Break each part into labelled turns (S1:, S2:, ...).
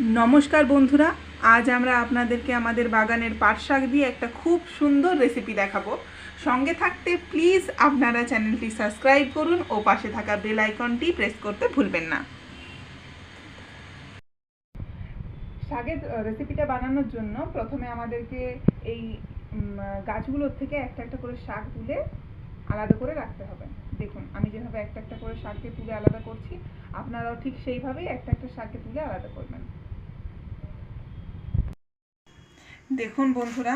S1: নমস্কার বন্ধুরা, আজ আমরা আপনাদেরকে আমাদের বাগানের পাট শাক দিয়ে একটা খুব সুন্দর রেসিপি দেখাবো। সঙ্গে থাকতে প্লিজ আপনারা চ্যানেলটি সাবস্ক্রাইব করুন ও পাশে থাকা বেল আইকনটি প্রেস করতে ভুলবেন না। শাকের রেসিপিটা বানানোর জন্য প্রথমে আমাদেরকে এই গাছগুলোর থেকে একটা একটা করে শাক তুলে আলাদা করে রাখতে হবে। দেখুন, আমি যেভাবে একটা একটা করে শাককে তুলে আলাদা করছি, আপনারাও ঠিক সেইভাবেই একটা একটা শাককে তুলে আলাদা করবেন। দেখুন বন্ধুরা,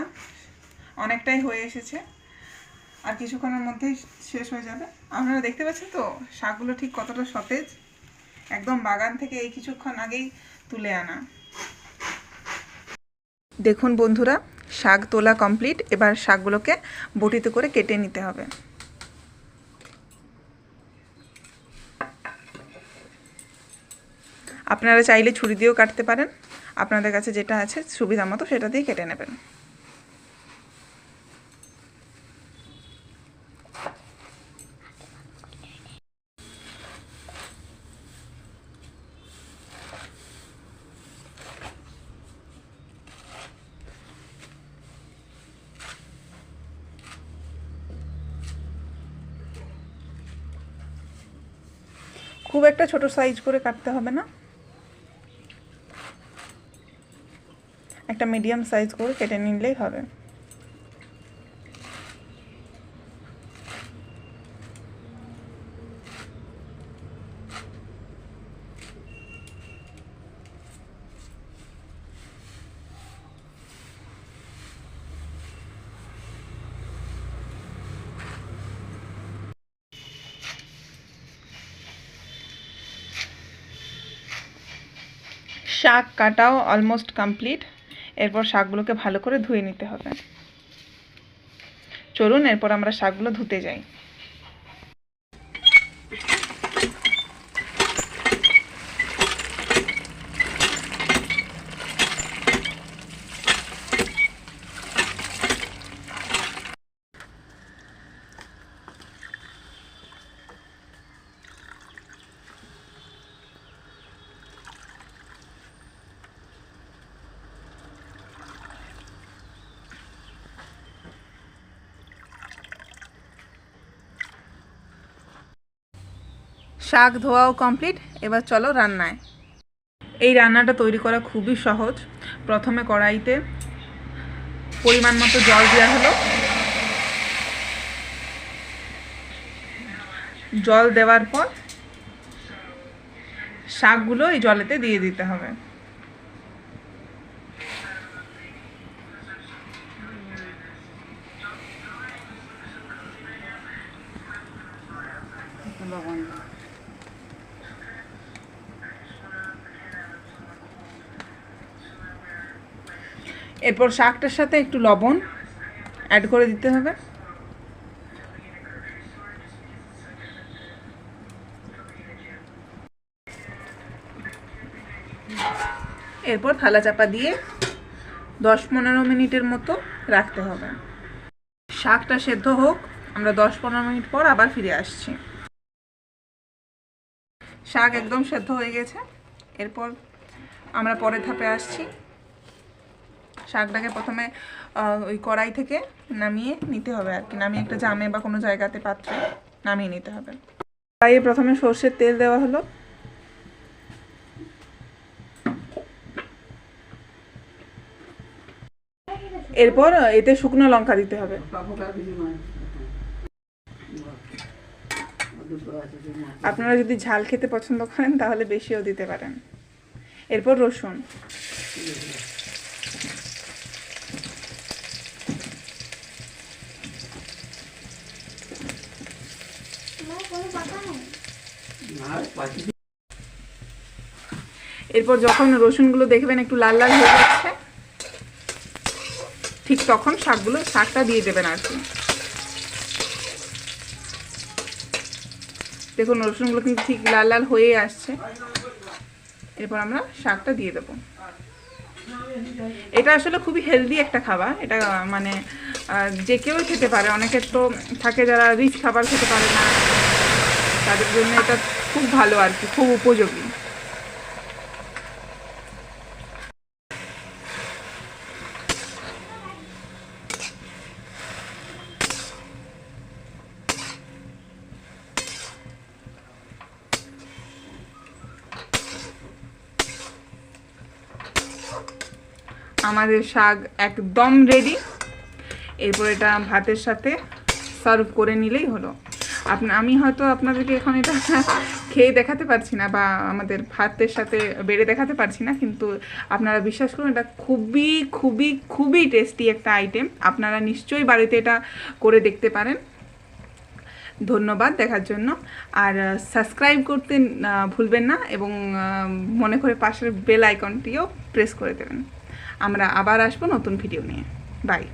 S1: অনেকটাই হয়ে এসেছে। আর কিছুক্ষণের মধ্যেই শেষ হয়ে যাবে। আপনারা দেখতে পাচ্ছেন তো, শাকগুলো ঠিক কতটা সতেজ? একদম বাগান থেকে এই কিছুক্ষণ আগেই তুলে আনা। দেখুন বন্ধুরা, শাক তোলা কমপ্লিট। এবার শাকগুলোকে বটিতে করে কেটে নিতে হবে। আপনারা চাইলে ছুরি দিয়েও কাটতে পারেন। আপনাদের কাছে যেটা আছে সুবিধা মতো সেটা দিয়ে কেটে নেবেন। খুব একটা ছোট সাইজ করে কাটতে হবে না। একটা মিডিয়াম সাইজ করে কেটে নিলেই হবে। শাক কাটাও অলমোস্ট কমপ্লিট এরপর শাকগুলোকে ভালো করে ধুয়ে নিতে হবে। চলুন এরপর আমরা শাকগুলো ধুতে যাই। শাক ধোয়াও কমপ্লিট, এবার চলো রান্নায়। এই রান্নাটা তৈরি করা খুবই সহজ। প্রথমে কড়াইতে পরিমাণ মতো জল দেওয়া হলো। জল দেওয়ার পর শাকগুলো এই জলেতে দিয়ে দিতে হবে। এরপর শাকটার সাথে একটু লবণ অ্যাড করে দিতে হবে। এরপর থালা চাপা দিয়ে দশ পনেরো মিনিটের মতো রাখতে হবে। শাকটা সেদ্ধ হোক, আমরা দশ পনেরো মিনিট পর আবার ফিরে আসছি। শাক একদম সেদ্ধ হয়ে গেছে। এরপর আমরা পরের ধাপে আসছি। শাকটাকে প্রথমে ওই কড়াই থেকে নামিয়ে নিতে হবে আর কি। নামিয়ে একটা জামে বা কোনো জায়গাতে পাত্রে নামিয়ে নিতে হবে। কড়াইয়ে প্রথমে সর্ষের তেল দেওয়া হলো। এরপর এতে শুকনো লঙ্কা দিতে হবে। আপনারা যদি ঝাল খেতে পছন্দ করেন, তাহলে বেশিও দিতে পারেন। এরপর রসুন। এরপর যখন রসুনগুলো দেখবেন একটু লাল লাল হয়ে যাচ্ছে, ঠিক তখন শাকগুলো, শাকটা দিয়ে দেবেন আর কি। দেখুন, রসুনগুলো কিন্তু ঠিক লাল লাল হয়ে আসছে। এরপর আমরা শাকটা দিয়ে দেবো। এটা আসলে খুবই হেলদি একটা খাবার। এটা মানে যে কেউ খেতে পারে। অনেকের তো থাকে যারা রিচ খাবার খেতে পারে না। তাদের জন্য এটা খুব ভালো আর কি, খুব উপযোগী। আমাদের শাক একদম রেডি এরপর এটা ভাতের সাথে সার্ভ করে নিলেই হলো। আপনা, আমি হয়তো আপনাদেরকে এখন এটা খেয়ে দেখাতে পারছি না বা আমাদের ভাতের সাথে বেড়ে দেখাতে পারছি না, কিন্তু আপনারা বিশ্বাস করুন, এটা খুবই খুবই খুবই টেস্টি একটা আইটেম আপনারা নিশ্চয়ই বাড়িতে এটা করে দেখতে পারেন। ধন্যবাদ দেখার জন্য। আর সাবস্ক্রাইব করতে ভুলবেন না এবং মনে করে পাশের বেল আইকনটিও প্রেস করে দেবেন। আমরা আবার আসব নতুন ভিডিও নিয়ে। বাই